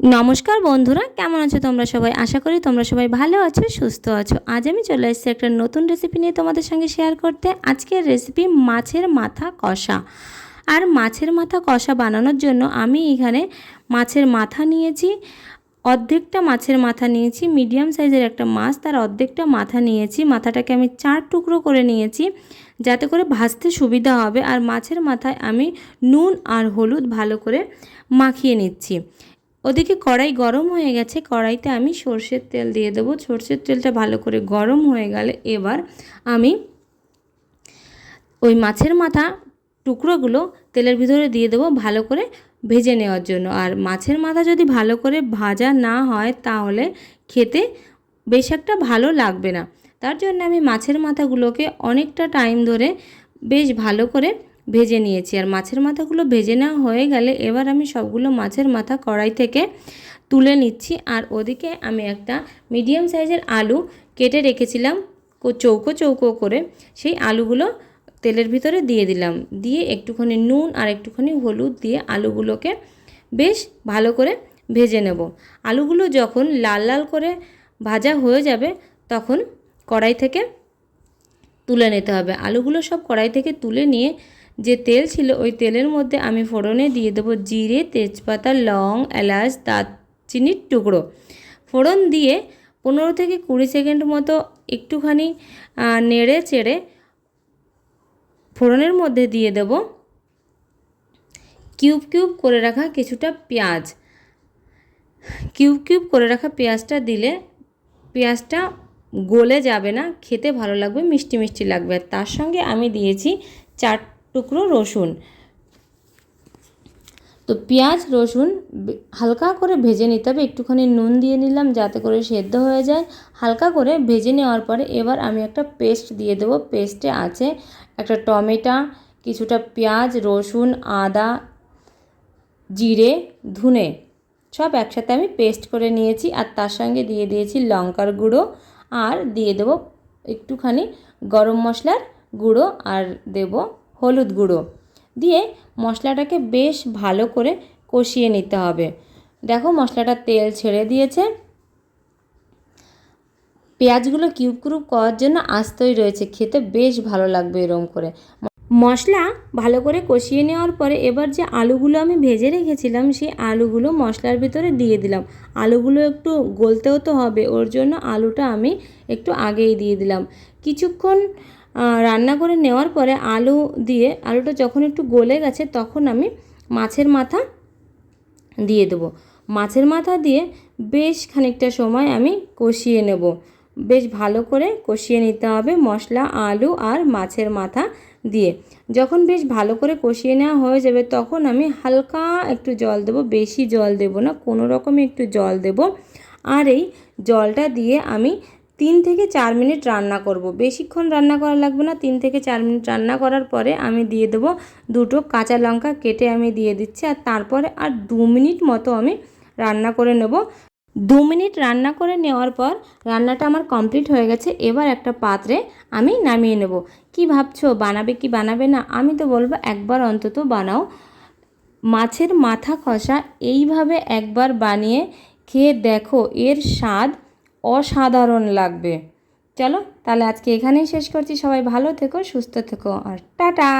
নমস্কার বন্ধুরা, কেমন আছো তোমরা সবাই? আশা করি তোমরা সবাই ভালো আছো, সুস্থ আছো। আজ আমি চলে এসেছি একটা নতুন রেসিপি নিয়ে তোমাদের সঙ্গে শেয়ার করতে। আজকের রেসিপি মাছের মাথা কষা। আর মাছের মাথা কষা বানানোর জন্য আমি এখানে মাছের মাথা নিয়েছি, অর্ধেকটা মাছের মাথা নিয়েছি মিডিয়াম সাইজের একটা মাছ, তার অর্ধেকটা মাথা নিয়েছি। মাথাটাকে আমি চার টুকরো করে নিয়েছি, যাতে করে ভাজতে সুবিধা হবে। আর মাছের মাথায় আমি নুন আর হলুদ ভালো করে মাখিয়ে নিচ্ছি। ওদিকে কড়াই গরম হয়ে গেছে, কড়াইতে আমি সর্ষের তেল দিয়ে দেবো। সর্ষের তেলটা ভালো করে গরম হয়ে গেলে এবার আমি ওই মাছের মাথা টুকরোগুলো তেলের ভিতরে দিয়ে দেবো ভালো করে ভেজে নেওয়ার জন্য। আর মাছের মাথা যদি ভালো করে ভাজা না হয় তাহলে খেতে বেশ একটা ভালো লাগবে না। তার জন্য আমি মাছের মাথাগুলোকে অনেকটা টাইম ধরে বেশ ভালো করে ভেজে নিয়েছি। আর মাছের মাথাগুলো ভেজে নেওয়া হয়ে গেলে এবার আমি সবগুলো মাছের মাথা কড়াই থেকে তুলে নিচ্ছি। আর ওদিকে আমি একটা মিডিয়াম সাইজের আলু কেটে রেখেছিলাম চৌকো চৌকো করে। সেই আলুগুলো তেলের ভিতরে দিয়ে দিলাম। দিয়ে একটুখানি নুন আর একটুখানি হলুদ দিয়ে আলুগুলোকে বেশ ভালো করে ভেজে নেব। আলুগুলো যখন লাল লাল করে ভাজা হয়ে যাবে, তখন কড়াই থেকে তুলে নিতে হবে। আলুগুলো সব কড়াই থেকে তুলে নিয়ে যে তেল ছিল, ওই তেলের মধ্যে আমি ফোড়নে দিয়ে দেবো জিরে, তেজপাতা, লং, এলাচ, দারচিনির টুকরো। ফোড়ন দিয়ে পনেরো থেকে কুড়ি সেকেন্ড মতো একটুখানি নেড়ে চেড়ে ফোড়নের মধ্যে দিয়ে দেব কিউব কিউব করে রাখা কিছুটা পেঁয়াজ। কিউব কিউব করে রাখা পেঁয়াজটা দিলে পেঁয়াজটা গলে যাবে না, খেতে ভালো লাগবে, মিষ্টি মিষ্টি লাগবে। আর তার সঙ্গে আমি দিয়েছি চার টুকরো রসুন। তো পেঁয়াজ, রসুন হালকা করে ভেজে নিতে হবে। একটুখানি নুন দিয়ে নিলাম যাতে করে সেদ্ধ হয়ে যায়। হালকা করে ভেজে নেওয়ার পরে এবার আমি একটা পেস্ট দিয়ে দেবো। পেস্টে আছে একটা টমেটো, কিছুটা পেঁয়াজ, রসুন, আদা, জিরে, ধুনে। সব একসাথে আমি পেস্ট করে নিয়েছি আর তার সঙ্গে দিয়ে দিয়েছি লঙ্কার গুঁড়ো। আর দিয়ে দেবো একটুখানি গরম মশলার গুঁড়ো আর দেব হলুদ গুঁড়ো। দিয়ে মশলাটাকে বেশ ভালো করে কষিয়ে নিতে হবে। দেখো মশলাটা তেল ছেড়ে দিয়েছে। পেঁয়াজগুলো কিউব কিউব করার জন্য আস্তই রয়েছে। খেতে বেশ ভালো লাগবে এরম করে। মশলা ভালো করে কষিয়ে নেওয়ার পরে এবার যে আলুগুলো আমি ভেজে রেখেছিলাম, সেই আলুগুলো মশলার ভিতরে দিয়ে দিলাম। আলুগুলো একটু গলতেও তো হবে, ওর জন্য আলুটা আমি একটু আগেই দিয়ে দিলাম। কিছুক্ষণ রান্না করে নেওয়ার পরে আলু দিয়ে, আলুটা যখন একটু গলে গেছে, তখন আমি মাছের মাথা দিয়ে দেবো। মাছের মাথা দিয়ে বেশ খানিকটা সময় আমি কষিয়ে নেব। বেশ ভালো করে কষিয়ে নিতে হবে মশলা, আলু আর মাছের মাথা দিয়ে। যখন বেশ ভালো করে কষিয়ে নেওয়া হয়ে যাবে, তখন আমি হালকা একটু জল দেব, বেশি জল দেব না, কোনো রকমে একটু জল দেব। আর এই জলটা দিয়ে আমি তিন থেকে চার মিনিট রান্না করব। বেশিক্ষণ রান্না করা লাগবে না। তিন থেকে চার মিনিট রান্না করার পরে আমি দিয়ে দেবো দুটো কাঁচা লঙ্কা কেটে আমি দিয়ে দিচ্ছি আর তারপরে আর দু মিনিট মতো আমি রান্না করে নেব। দু মিনিট রান্না করে নেওয়ার পর রান্নাটা আমার কমপ্লিট হয়ে গেছে। এবার একটা পাত্রে আমি নামিয়ে নেব। কি ভাবছ? বানাবে কি বানাবে না? আমি তো বলব একবার অন্তত বানাও। মাছের মাথা কষা এইভাবে একবার বানিয়ে খেয়ে দেখো এর স্বাদ অসাধারণ লাগবে। চলো তাহলে আজকে এখানেই শেষ করছি। সবাই ভালো থেকো, সুস্থ থেকো, আর টাটা!